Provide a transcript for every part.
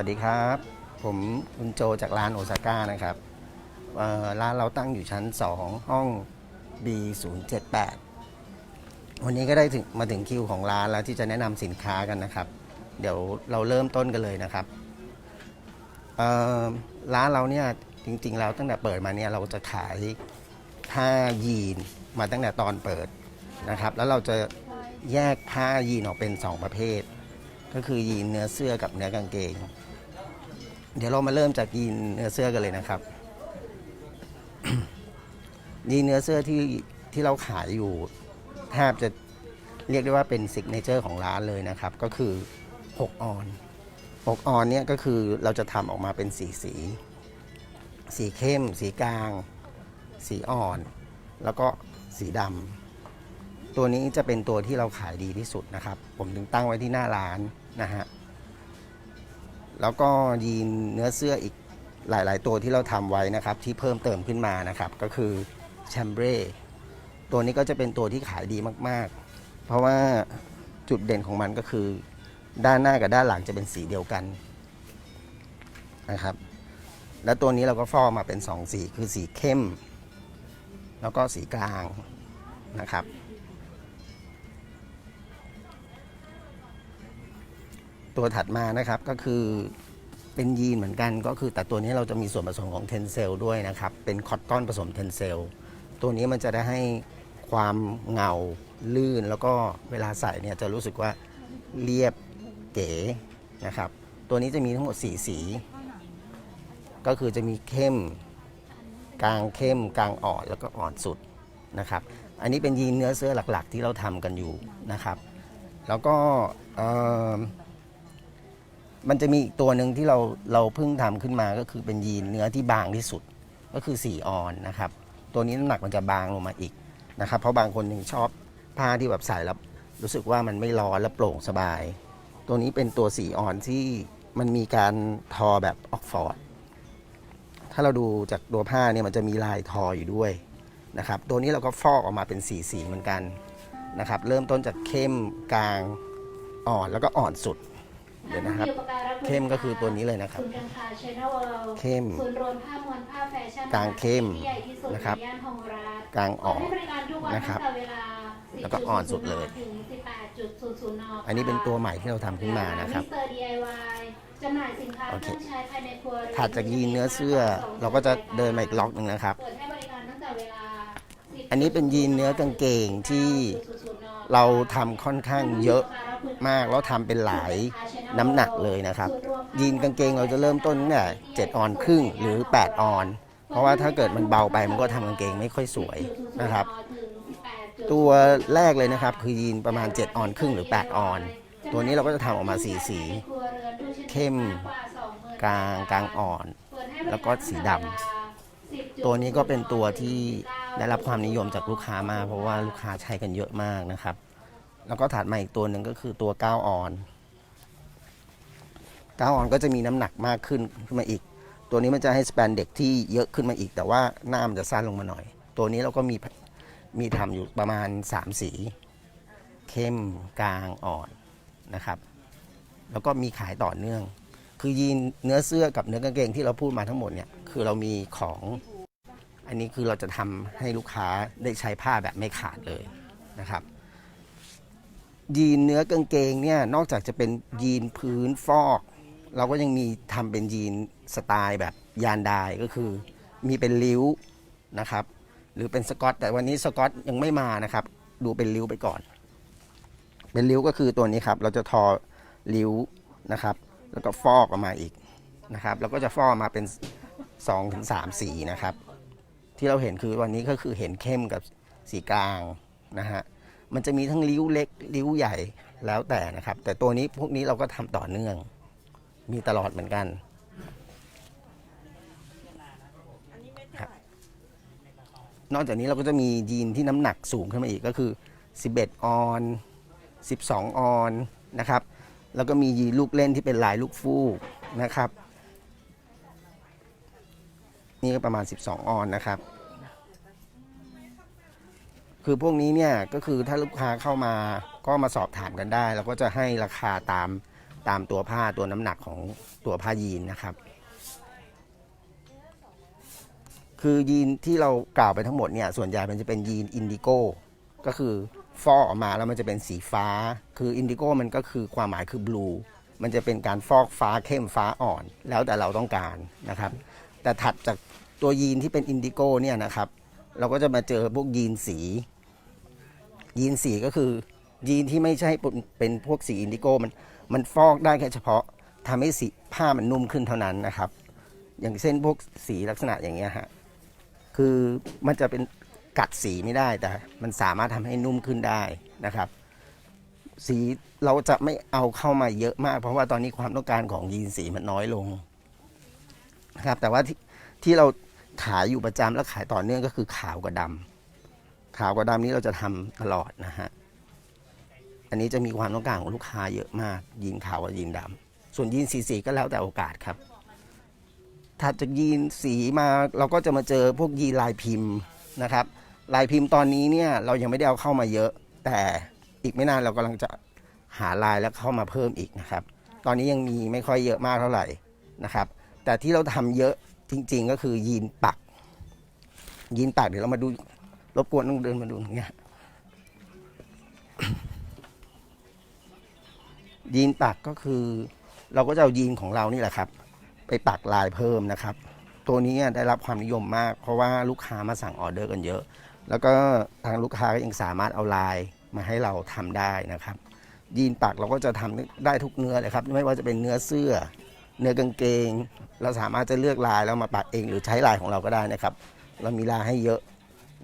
วัสดีครับ ผมคุณโจจากร้านโอซาก้านะครับร้านเราตั้งอยู่ชั้น 2 ห้อง B078 วันนี้ก็ได้ถึงมาถึงคิวของร้านแล้วที่จะแนะนำสินค้ากันนะครับ เดี๋ยวเราเริ่มต้นกันเลยนะครับร้านเราเนี่ยจริงๆแล้วตั้งแต่เปิดมาเนี่ยเราจะขายผ้ายีนมาตั้งแต่ตอนเปิดนะครับ แล้วเราจะแยกผ้ายีนออกเป็น 2 ประเภท ก็คือยีนเนื้อเสื้อกับเนื้อกางเกง เดี๋ยวเรามาเริ่มจากยีนเนื้อเสื้อกันเลยนะครับ ยีนเนื้อเสื้อที่ที่เราขายอยู่แทบจะเรียกได้ว่าเป็นซิกเนเจอร์ของร้านเลยนะครับ ก็คือ 6 ออน6ออนเนี่ยก็คือเราจะทำออกมาเป็นสีสี สีเข้ม สีกลาง สีอ่อน แล้วก็สีดำตัวนี้จะเป็นตัวที่เราขายดีที่สุดนะครับ ผมถึงตั้งไว้ที่หน้าร้านนะฮะ แล้วก็ยีนเนื้อเสื้ออีกหลาย ๆ ตัวที่เราทำไว้นะครับ ที่เพิ่มเติมขึ้นมานะครับ ก็คือแชมเบรตัวนี้ก็จะเป็นตัวที่ขายดีมาก ๆ เพราะว่าจุดเด่นของมันก็คือ ด้านหน้ากับด้านหลังจะเป็นสีเดียวกันนะครับ และตัวนี้เราก็ฟอกมาเป็นสองสีคือสีเข้ม แล้วก็สีกลางนะครับ ตัวถัดมานะครับก็คือเป็นยีนเหมือนกันก็คือแต่ตัวนี้เราจะมีส่วนผสมของเทนเซลด้วยนะครับ เป็นคอตตอนผสมเทนเซลตัวนี้มันจะได้ให้ความเงาลื่น แล้วก็เวลาใส่เนี่ยจะรู้สึกว่าเรียบเก๋นะครับ ตัวนี้จะมีทั้งหมด 4 สี ก็คือจะมีเข้มกลางเข้มกลางอ่อนแล้วก็อ่อนสุดนะครับ อันนี้เป็นยีนเนื้อเสื้อหลักๆ ที่เราทำกันอยู่นะครับ แล้วก็เอิ่ มันจะมีอีกตัวหนึ่งที่เราเราเพิ่งทำขึ้นมาก็คือเป็นยีนเนื้อที่บางที่สุดก็คือสีออนนะครับ ตัวนี้น้ำหนักมันจะบางลงมาอีกนะครับ เพราะบางคนยังชอบผ้าที่แบบใส่แล้วรู้สึกว่ามันไม่ร้อนและโปร่งสบาย ตัวนี้เป็นตัวสีออนที่มันมีการทอแบบออกฟอร์ดถ้าเราดูจากตัวผ้าเนี่ยมันจะมีลายทออยู่ด้วยนะครับ ตัวนี้เราก็ฟอกออกมาเป็นสีสีเหมือนกันนะครับ เริ่มต้นจากเข้มกลางอ่อนแล้วก็อ่อนสุด เดี๋ยวนะครับ เข้มก็คือตัวนี้เลยนะครับศูนย์การค้า China World เข้มศูนย์รวมผ้ามวลผ้าแฟชั่นกลางเข้มที่ใหญ่ที่สุดนะครับในย่านทองรัฐกลางอ่อนให้บริการทุกวันนะครับตั้งแต่เวลาแล้วก็อ่อนสุดเลยถึง18.00นอันนี้เป็นตัวใหม่ที่เราทำขึ้นมานะครับมิสเตอร์ DIY จำหน่ายสินค้าโอเคเครื่องใช้ภายในครัวเรือนถัดจากยีนเนื้อเสื้อ เราก็จะเดินมาอีกล็อกหนึ่งนะครับเปิดให้บริการตั้งแต่เวลา10อันนี้เป็นยีนเนื้อกางเกงที่00 เราทำค่อนข้างเยอะมากแล้วทำเป็นหลายน้ำหนักเลยนะครับ ยีนกางเกงเราจะเริ่มต้นตั้งแต่7ออนครึ่งหรือ 8 ออน เพราะว่าถ้าเกิดมันเบาไปมันก็ทำกางเกงไม่ค่อยสวยนะครับ ตัวแรกเลยนะครับ คือยีนประมาณ 7 ออนครึ่งหรือ 8 ออน ตัวนี้เราก็จะทำออกมาสีสี เข้มกลางกลางอ่อน แล้วก็สีดำ ตัวนี้ก็เป็นตัวที่ได้รับความนิยมจากลูกค้ามากเพราะว่าลูกค้าใช้กันเยอะมากนะครับ แล้วก็ถัดมาอีกตัวหนึ่งก็คือตัว9ออน9ออนก็จะมีน้ำหนักมากขึ้นขึ้นมาอีก ตัวนี้มันจะให้สแปนเด็กที่เยอะขึ้นมาอีก แต่ว่าหน้ามันจะสั้นลงมาหน่อย ตัวนี้เราก็มีมีทำอยู่ประมาณ 3 สี เข้มกลางอ่อนนะครับ แล้วก็มีขายต่อเนื่อง คือยีนเนื้อเสื้อกับเนื้อกางเกงที่เราพูดมาทั้งหมดเนี่ยคือเรามีของ อันนี้คือเราจะทำให้ลูกค้าได้ใช้ผ้าแบบไม่ขาดเลยนะครับ ยีนเนื้อกางเกงเนี่ยนอกจากจะเป็นยีนพื้นฟอก เราก็ยังมีทำเป็นยีนสไตล์แบบยานดายก็คือ มีเป็นริ้วนะครับ หรือเป็นสกอต แต่วันนี้สกอตยังไม่มานะครับ ดูเป็นริ้วไปก่อน เป็นริ้วก็คือตัวนี้ครับ เราจะทอริ้วนะครับ แล้วก็ฟอกออกมาอีกนะครับแล้วก็จะฟอกมาเป็น2อถึงสสีนะครับ ที่เราเห็นคือวันนี้ก็คือเห็นเข้มกับสีกลางนะฮะมันจะมีทั้งริ้วเล็กริ้วใหญ่แล้วแต่นะครับ แต่ตัวนี้พวกนี้เราก็ทำต่อเนื่อง มีตลอดเหมือนกันนอกจากนี้เราก็จะมียีนที่น้ำหนักสูงขึ้นมาอีกก็คือ 11 ออน 12 ออนนะครับ แล้วก็มียีนลูกเล่นที่เป็นลายลูกฟูกนะครับ นี่ก็ประมาณ 12 ออนนะครับ คือพวกนี้เนี่ยก็คือถ้าลูกค้าเข้ามาก็มาสอบถามกันได้เราก็จะให้ราคาตามตามตัวผ้าตัวน้ำหนักของตัวผ้ายีนนะครับ คือยีนที่เรากล่าวไปทั้งหมดเนี่ยส่วนใหญ่มันจะเป็นยีนอินดิโก้ก็คือ ฟอกออกมาแล้วมันจะเป็นสีฟ้า คืออินดิโก้มันก็คือความหมายคือบลูมันจะเป็นการฟอกฟ้าเข้มฟ้าอ่อน แล้วแต่เราต้องการนะครับ แต่ถัดจากตัวยีนที่เป็นอินดิโก้เนี่ยนะครับ เราก็จะมาเจอพวกยีนสี ยีนสีก็คือ ยีนที่ไม่ใช่เป็นพวกสีอินดิโก้มันมันฟอกได้แค่เฉพาะทำให้สีผ้ามันนุ่มขึ้นเท่านั้นนะครับ อย่างเช่นพวกสีลักษณะอย่างเงี้ยฮะคือมันจะเป็น กัดสีไม่ได้แต่มันสามารถทำให้นุ่มขึ้นได้นะครับ สีเราจะไม่เอาเข้ามาเยอะมาก เพราะว่าตอนนี้ความต้องการของยีนสีมันน้อยลงนะครับแต่ว่าที่ที่เราขายอยู่ประจำและขายต่อเนื่องก็คือขาวกับดำขาวกับดำนี้เราจะทำตลอดนะฮะอันนี้จะมีความต้องการของลูกค้าเยอะมากยีนขาวกับยีนดำส่วนยีนสีสีก็แล้วแต่โอกาสครับถัดจากยีนสีมาเราก็จะมาเจอพวกยีนลายพิมพ์นะครับ ลายพิมพ์ตอนนี้เนี่ยเรายังไม่ได้เอาเข้ามาเยอะ แต่อีกไม่นานเรากำลังจะหาลายแล้วเข้ามาเพิ่มอีกนะครับ ตอนนี้ยังมีไม่ค่อยเยอะมากเท่าไหร่นะครับ แต่ที่เราทำเยอะจริง ๆ ก็คือยีนปัก ยีนปักเดี๋ยวเรามาดูรบกวนต้องเดินมาดูตรงเนี้ยยีนปักก็คือ เราก็จะเอายีนของเรานี่แหละครับ ไปปักลายเพิ่มนะครับ ตัวนี้ได้รับความนิยมมาก เพราะว่าลูกค้ามาสั่งออเดอร์กันเยอะ แล้วก็ทางลูกค้าก็ยังสามารถเอาลายมาให้เราทำได้นะครับ ยีนปักเราก็จะทำได้ทุกเนื้อเลยครับ ไม่ว่าจะเป็นเนื้อเสื้อ เนื้อกางเกง เราสามารถจะเลือกลายแล้วมาปักเองหรือใช้ลายของเราก็ได้นะครับ เรามีลายให้เยอะ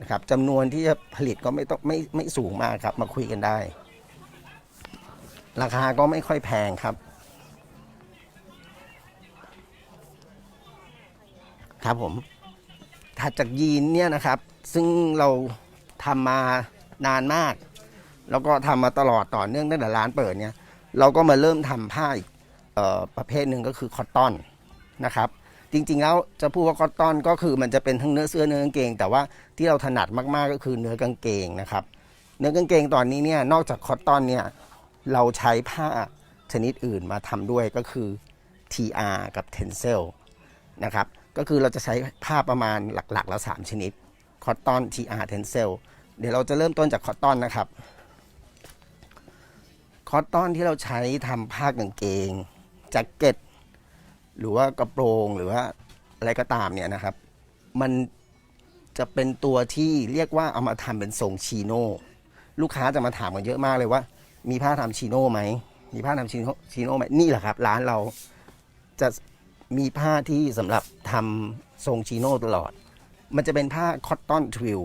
นะครับจำนวนที่จะผลิตก็ไม่ต้องไม่ไม่สูงมากครับ มาคุยกันได้ ราคาก็ไม่ค่อยแพงครับ ครับผมถัดจากยีนเนี่ยนะครับ ซึ่งเราทำมานานมาก แล้วก็ทำมาตลอดต่อเนื่องตั้งแต่ร้านเปิดเนี่ย เราก็มาเริ่มทำผ้าอีกออประเภทหนึ่งก็คือคอตตอนนะครับ จริงๆแล้วจะพูดว่าคอตตอนก็คือมันจะเป็นทั้งเนื้อเสื้อเนื้อกางเกง แต่ว่าที่เราถนัดมาก ๆก็คือเนื้อกางเกงนะครับ เนื้อกางเกงตอนนี้เนี่ยนอกจากคอตตอนเนี่ยเราใช้ผ้าชนิดอื่นมาทำด้วยก็คือ TR กับ Tencel นะครับ ก็คือเราจะใช้ผ้าประมาณหลักๆ แล้ว 3 ชนิด คอตตอน TR Tencel เดี๋ยวเราจะเริ่มต้นจากคอตตอนนะครับ คอตตอนที่เราใช้ทำผ้ากางเกงแจ็คเก็ต หรือว่ากระโปรงหรือว่าอะไรก็ตามเนี่ยนะครับ มันจะเป็นตัวที่เรียกว่าเอามาทำเป็นทรงชิโน่ลูกค้าจะมาถามกันเยอะมากเลยว่า มีผ้าทำชิโน่ไหมมีผ้าทำชิโน่ชิโน่ไหมนี่แหละครับ ร้านเราจะมีผ้าที่สำหรับทำทรงชิโน่ตลอด มันจะเป็นผ้าคอตตอนทวิล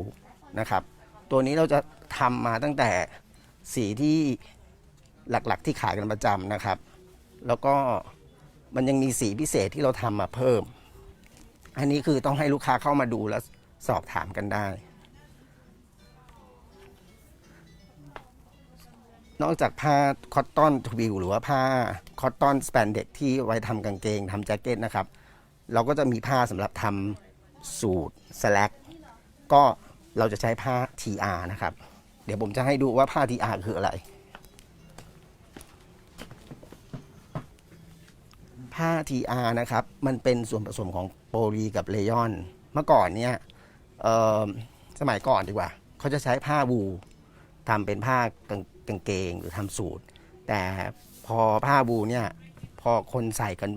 นะครับ ตัวนี้เราจะทำมาตั้งแต่สีที่หลักๆที่ขายกันประจำนะครับ แล้วก็มันยังมีสีพิเศษที่เราทำมาเพิ่ม อันนี้คือต้องให้ลูกค้าเข้ามาดูแล้วสอบถามกันได้ นอกจากผ้าคอตตอนทวิลหรือว่าผ้าคอตตอนสแปนเด็กที่ไว้ทำกางเกงทำแจ็คเก็ตนะครับ เราก็จะมีผ้าสำหรับทำ สูทสแลกก็เราจะใช้ผ้า TR นะครับ เดี๋ยวผมจะให้ดูว่าผ้า TR คืออะไร ผ้า TR นะครับ มันเป็นส่วนผสมของโปลีกับเลยอน เมื่อก่อนเนี่ยสมัยก่อนดีกว่า เขาจะใช้ผ้าวูทำเป็นผ้ากางงเกงหรือทำสูตร แต่พอผ้าวูเนี่ย พอคนใส่กัน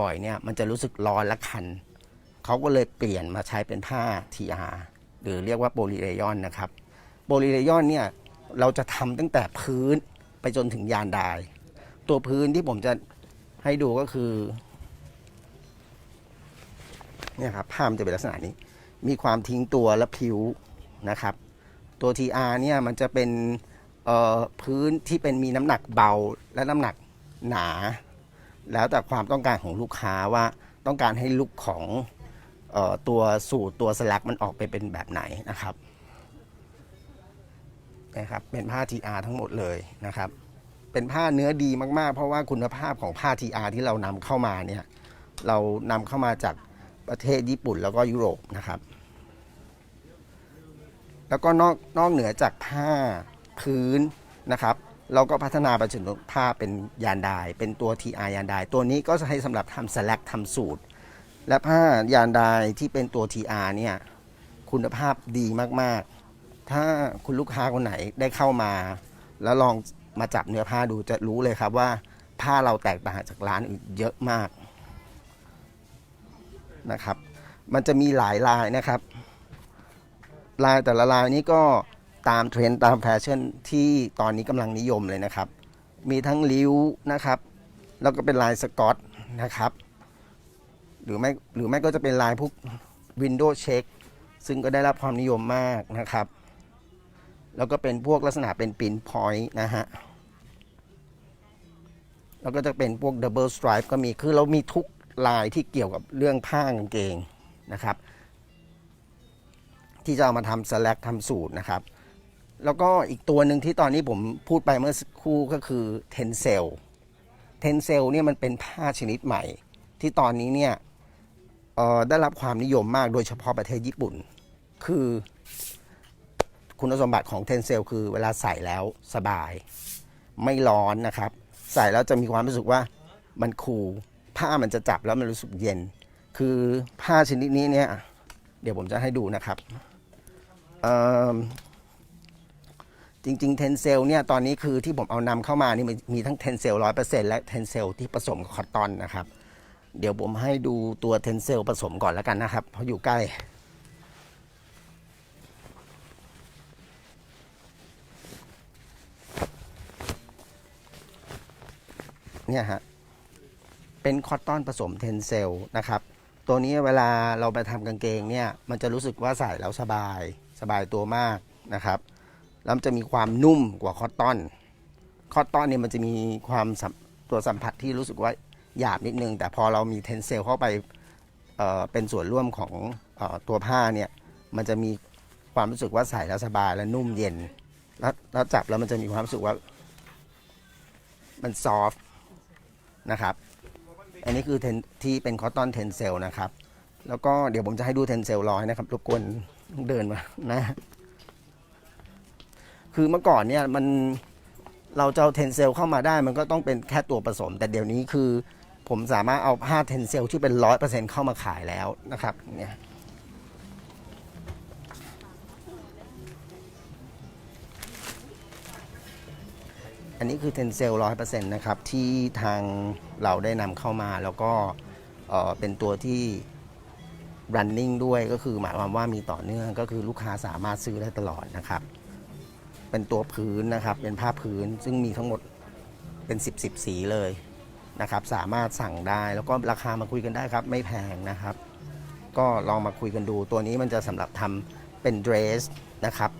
บ่อยๆเนี่ย มันจะรู้สึกร้อนและคัน เขาก็เลยเปลี่ยนมาใช้เป็นผ้า TR หรือเรียกว่าโปลีเลยอนนะครับโปลีเลยอนเนี่ยเราจะทำตั้งแต่พื้นไปจนถึงยานดาย ตัวพื้นที่ผมจะให้ดูก็คือเนี่ยครับผ้ามันจะเป็นลักษณะนี้ มีความทิ้งตัวและผิวนะครับ ตัว TR เนี่ยมันจะเป็นพื้นที่เป็นมีน้ำหนักเบาและน้ำหนักหนา แล้วแต่ความต้องการของลูกค้าว่าต้องการให้ลุคของ ตัวสูตรตัวสลักมันออกไปเป็นแบบไหนนะครับนะครับเป็นผ้า TR ทั้งหมดเลยนะครับ เป็นผ้าเนื้อดีมากๆ เพราะว่าคุณภาพของผ้า TR ที่เรานำเข้ามาเนี่ยเรานำเข้ามาจากประเทศญี่ปุ่นแล้วก็ยุโรปนะครับ แล้วก็นอกนอกเหนือจากผ้าพื้นนะครับ เราก็พัฒนาไปจนถึงผ้าเป็นยานดาย เป็นตัว TR ยานดาย ตัวนี้ก็ให้สำหรับทำสแลกทำสูตร และผ้ายานดายที่เป็นตัว TR เนี่ยคุณภาพดีมากๆ ถ้าคุณลูกค้าคนไหนได้เข้ามา แล้วลองมาจับเนื้อผ้าดูจะรู้เลยครับว่าผ้าเราแตกต่างจากร้านอื่นเยอะมากนะครับ มันจะมีหลายลายนะครับ ลายแต่ละลายนี้ก็ตามเทรนด์ตามแฟชั่นที่ตอนนี้กำลังนิยมเลยนะครับ มีทั้งริ้วนะครับ แล้วก็เป็นลายสกอตนะครับ หรือไม่หรือไม่ก็จะเป็นลายพวกวินโดว์เช็คซึ่งก็ได้รับความนิยมมากนะครับ แล้วก็เป็นพวกลักษณะเป็นปินพอยต์นะฮะ แล้วก็จะเป็นพวกดับเบิลสไตรป์ก็มี คือเรามีทุกลายที่เกี่ยวกับเรื่องผ้ากางเกงนะครับ ที่จะเอามาทำสแลกทำสูตรนะครับ แล้วก็อีกตัวหนึ่งที่ตอนนี้ผมพูดไปเมื่อสักครู่ก็คือเทนเซลเทนเซลเนี่ยมันเป็นผ้าชนิดใหม่ ที่ตอนนี้เนี่ย ได้รับความนิยมมากโดยเฉพาะประเทศญี่ปุ่น คือคุณสมบัติของเทนเซลคือเวลาใส่แล้วสบาย ไม่ร้อนนะครับ ใส่แล้วจะมีความรู้สึกว่ามันคูลผ้ามันจะจับแล้วมันรู้สึกเย็น คือผ้าชนิดนี้เนี่ย เดี๋ยวผมจะให้ดูนะครับจริงๆเทนเซลเนี่ยตอนนี้คือที่ผมเอานำเข้ามานี่มีมีทั้งเทนเซลร้อยเปอร์เซ็นต์และเทนเซลที่ผสมกับคอตตอนนะครับ เดี๋ยวผมให้ดูตัวเทนเซลผสมก่อนแล้วกันนะครับ เพราะอยู่ใกล้ เนี่ยฮะ เป็นคอตตอนผสมเทนเซลนะครับ ตัวนี้เวลาเราไปทำกางเกงเนี่ย มันจะรู้สึกว่าใส่แล้วสบาย สบายตัวมากนะครับ แล้วมันจะมีความนุ่มกว่าคอตตอน คอตตอนเนี่ยมันจะมีความสัมตัวสัมผัสที่รู้สึกว่า หยาบนิดนึง แต่พอเรามีเทนเซลเข้าไปเเป็นส่วนร่วมของออตัวผ้าเนี่ยมันจะมีความรู้สึกว่าใส่แล้วสบายและนุ่มเย็น แล้วแล้วจับแล้วมันจะมีความรู้สึกว่า มันซอฟนะครับ อันนี้คือเทนที่เป็นคอตตอนเทนเซลนะครับ แล้วก็เดี๋ยวผมจะให้ดูเทนเซลร้อยนะครับรบกวนเดินมานะคือเมื่อก่อนเนี่ยมันเราจะเอาเทนเซลเข้ามาได้มันก็ต้องเป็นแค่ตัวผสม แต่เดี๋ยวนี้คือ ผมสามารถเอาผ้าเทนเซลที่เป็นร้อยเปอร์เซ็นเข้ามาขายแล้วนะครับเนี่ยอันนี้คือเทนเซลร้อยเปอร์เซ็นต์นะครับ ที่ทางเราได้นำเข้ามาแล้วก็เเป็นตัวที่ running ด้วยก็คือหมายความว่ามีต่อเนื่องก็คือลูกค้าสามารถซื้อได้ตลอดนะครับ เป็นตัวพื้นนะครับ เป็นผ้าพื้นซึ่งมีทั้งหมดเป็น 10บสสีเลย นะครับสามารถสั่งได้แล้วก็ราคามาคุยกันได้ครับ ไม่แพงนะครับ ก็ลองมาคุยกันดูตัวนี้มันจะสำหรับทำเป็นเดรสนะครับ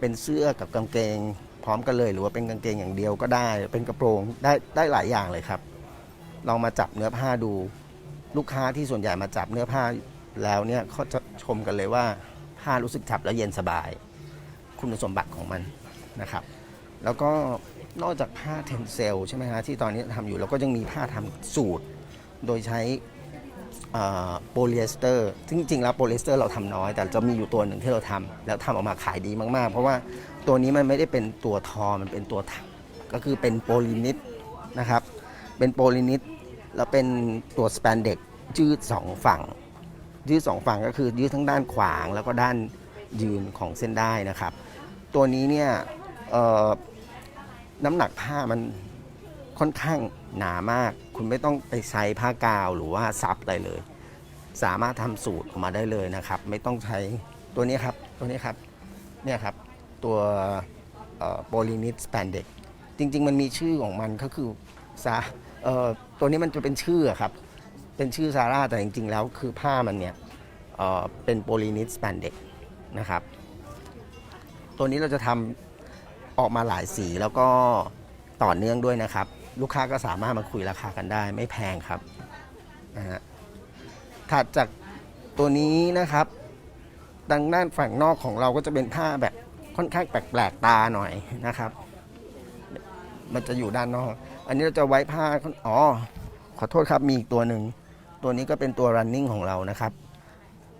เป็นเสื้อกับกางเกง พร้อมกันเลยหรือว่าเป็นกางเกงอย่างเดียวก็ได้ เป็นกระโปรงได้ได้หลายอย่างเลยครับ ลองมาจับเนื้อผ้าดู ลูกค้าที่ส่วนใหญ่มาจับเนื้อผ้าแล้วเนี่ยเขาจะชมกันเลยว่าผ้ารู้สึกจับแล้วเย็นสบาย คุณสมบัติของมันนะครับ แล้วก็ นอกจากผ้าเทนเซลใช่ไหมฮะที่ตอนนี้ทำอยู่เราก็ยังมีผ้าทำสูตร โดยใช้โพลีเอสเตอร์ซึ่งจริงๆแล้วโพลีเอสเตอร์เราทำน้อย แต่จะมีอยู่ตัวหนึ่งที่เราทำแล้วทำออกมาขายดีมากๆ เพราะว่าตัวนี้มันไม่ได้เป็นตัวทอ มันเป็นตัวถักก็คือเป็นโพลีนิดนะครับ เป็นโพลีนิดแล้วเป็นตัวสแปนเด็กยืดสองฝั่ง ยืดสองฝั่งก็คือยืดทั้งด้านขวางแล้วก็ด้านยืนของเส้นได้นะครับ ตัวนี้เนี่ย น้ำหนักผ้ามันค่อนข้างหนามาก คุณไม่ต้องไปใช้ผ้ากาวหรือว่าซับอะไรเลย สามารถทำสูตรออกมาได้เลยนะครับ ไม่ต้องใช้ตัวนี้ครับตัวนี้ครับเนี่ยครับตัวโพลีนิดสแปนเด็กจริง ๆ มันมีชื่อของมันก็คือซาเอ่อตัวนี้มันจะเป็นชื่อครับเป็นชื่อซาร่าแต่จริง ๆ แล้วคือผ้ามันเนี่ยเอ่อเป็นโพลีนิดสแปนเด็กนะครับ ตัวนี้เราจะทำ ออกมาหลายสีแล้วก็ต่อเนื่องด้วยนะครับ ลูกค้าก็สามารถมาคุยราคากันได้ ไม่แพงครับนะฮะถัดจากตัวนี้นะครับดังด้านฝั่งนอกของเราก็จะเป็นผ้าแบบค่อนข้างแปลกๆตาหน่อยนะครับ มันจะอยู่ด้านนอก อันนี้เราจะไว้ผ้าอ๋อขอโทษครับมีอีกตัวหนึ่งตัวนี้ก็เป็นตัว running ของเรานะครับ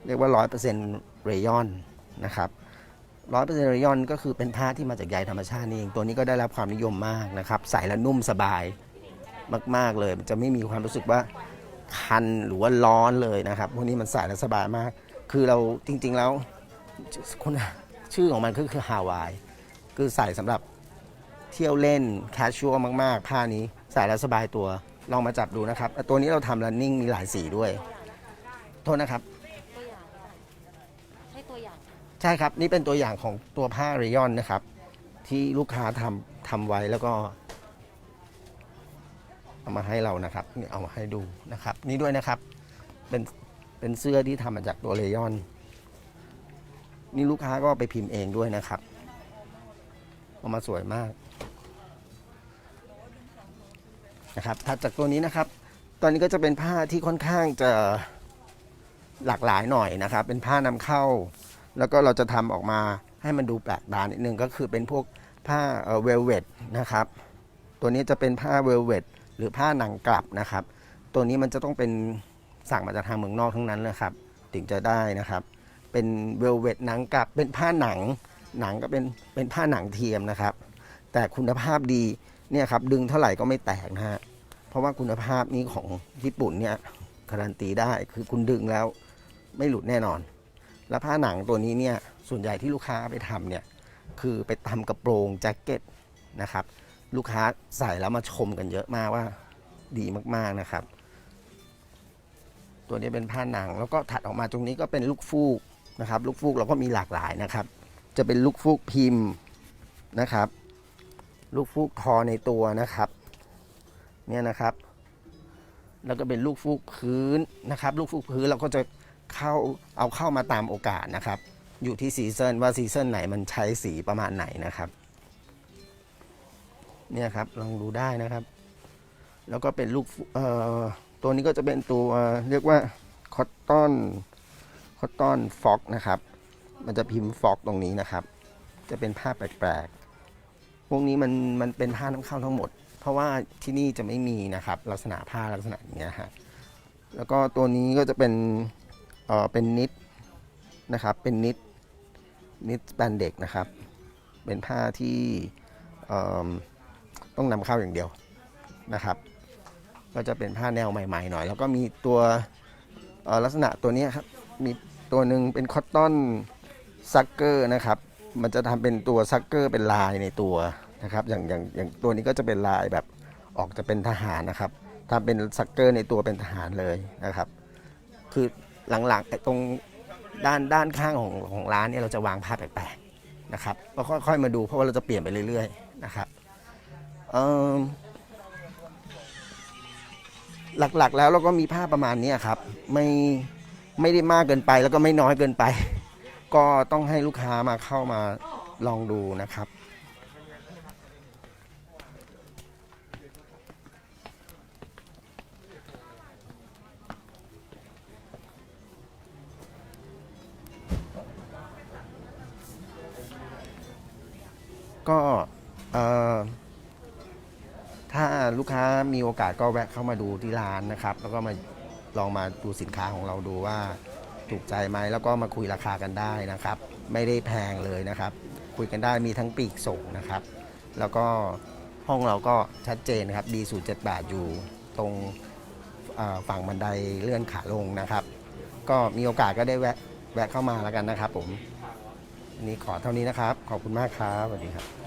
เรียกว่า 100%เรยอนนะครับ ร้อยเปอร์เซ็นต์เรยอนก็คือเป็นผ้าที่มาจากใยธรรมชาตินี่เอง ตัวนี้ก็ได้รับความนิยมมากนะครับ ใส่แล้วนุ่มสบายมาก ๆ เลย จะไม่มีความรู้สึกว่าคันหรือว่าร้อนเลยนะครับ พวกนี้มันใส่แล้วสบายมาก คือเราจริง ๆ แล้วคนชื่อของมันก็คือฮาวาย คือใส่สำหรับเที่ยวเล่นแคชชัวมาก ๆ ผ้านี้ใส่แล้วสบายตัว ลองมาจับดูนะครับ ตัวนี้เราทำ running มีหลายสีด้วย โทษนะครับ ตัวอย่างให้ตัวอย่าง ใช่ครับนี่เป็นตัวอย่างของตัวผ้าเรยอนนะครับ ที่ลูกค้าทำทำไว้แล้วก็เอามาให้เรานะครับนี่เอามาให้ดูนะครับ นี่ด้วยนะครับเป็นเป็นเสื้อที่ทำมาจากตัวเรยอน นี่ลูกค้าก็ไปพิมพ์เองด้วยนะครับออกมาสวยมากนะครับถัดจากตัวนี้นะครับ ตอนนี้ก็จะเป็นผ้าที่ค่อนข้างจะหลากหลายหน่อยนะครับ เป็นผ้านำเข้า แล้วก็เราจะทำออกมาให้มันดูแปลกตานิดนึงก็คือเป็นพวกผ้าเวลเวทนะครับ ตัวนี้จะเป็นผ้าเวลเวทหรือผ้าหนังกลับนะครับ ตัวนี้มันจะต้องเป็นสั่งมาจากทางเมืองนอกทั้งนั้นเลยครับ ถึงจะได้นะครับ เป็นเวลเวทหนังกลับ เป็นผ้าหนัง หนังก็เป็นเป็นผ้าหนังเทียมนะครับ แต่คุณภาพดีเนี่ยครับดึงเท่าไหร่ก็ไม่แตกนะฮะ เพราะว่าคุณภาพนี้ของญี่ปุ่นเนี่ยการันตีได้คือคุณดึงแล้วไม่หลุดแน่นอน แล้วผ้าหนังตัวนี้เนี่ยส่วนใหญ่ที่ลูกค้าไปทำเนี่ยคือไปทำกระโปรงแจ็คเก็ตนะครับ ลูกค้าใส่แล้วมาชมกันเยอะมากว่าดีมากๆนะครับ ตัวนี้เป็นผ้าหนังแล้วก็ถัดออกมาตรงนี้ก็เป็นลูกฟูกนะครับ ลูกฟูกเราก็มีหลากหลายนะครับ จะเป็นลูกฟูกพิมพ์นะครับ ลูกฟูกทอในตัวนะครับเนี่ยนะครับ แล้วก็เป็นลูกฟูกพื้นนะครับ ลูกฟูกพื้นเราก็จะ เข้าเอาเข้ามาตามโอกาสนะครับ อยู่ที่ซีซันว่าซีซันไหนมันใช้สีประมาณไหนนะครับ เนี่ยครับลองดูได้นะครับ แล้วก็เป็นลูกเอ่อตัวนี้ก็จะเป็นตัวเรียกว่าคอตตอนคอตตอนฟ็อกนะครับ มันจะพิมพ์ฟ็อกตรงนี้นะครับ จะเป็นผ้าแปลกๆ พวกนี้มันมันเป็นผ้านำเข้าทั้งหมด เพราะว่าที่นี่จะไม่มีนะครับ ลักษณะผ้าลักษณะอย่างเงี้ยฮะแล้วก็ตัวนี้ก็จะเป็น เออเป็นนิดนะครับ เป็นนิดนิดแบนเด็กนะครับ เป็นผ้าที่ต้องนำเข้าอย่างเดียวนะครับ ก็จะเป็นผ้าแนวใหม่ๆหน่อย แล้วก็มีตัวลักษณะตัวนี้ครับ มีตัวหนึ่งเป็นคอตตอนซักเกอร์นะครับ มันจะทำเป็นตัวซักเกอร์เป็นลายในตัวนะครับ อย่างอย่างอย่างตัวนี้ก็จะเป็นลายแบบออกจะเป็นทหารนะครับทำเป็นซักเกอร์ในตัวเป็นทหารเลยนะครับ คือ หลังๆตรงด้านด้านข้างของของร้านเนี่ยเราจะวางผ้าแปลกๆนะครับก็ค่อยๆมาดูเพราะว่าเราจะเปลี่ยนไปเรื่อยๆนะครับหลักๆแล้วเราก็มีผ้าประมาณนี้ครับไม่ไม่ได้มากเกินไปแล้วก็ไม่น้อยเกินไป ก็ต้องให้ลูกค้ามาเข้ามาลองดูนะครับ ก็ถ้าลูกค้ามีโอกาสก็แวะเข้ามาดูที่ร้านนะครับ แล้วก็มาลองมาดูสินค้าของเราดูว่าถูกใจไหมแล้วก็มาคุยราคากันได้นะครับ ไม่ได้แพงเลยนะครับ คุยกันได้มีทั้งปีกส่งนะครับ แล้วก็ห้องเราก็ชัดเจนนะครับ D078 อยู่ตรงฝั่งบันไดเลื่อนขาลงนะครับ ก็มีโอกาสก็ได้แวะแวะเข้ามาแล้วกันนะครับผมนนี้ขอเท่านี้นะครับ ขอบคุณมากครับสวัสดีครับ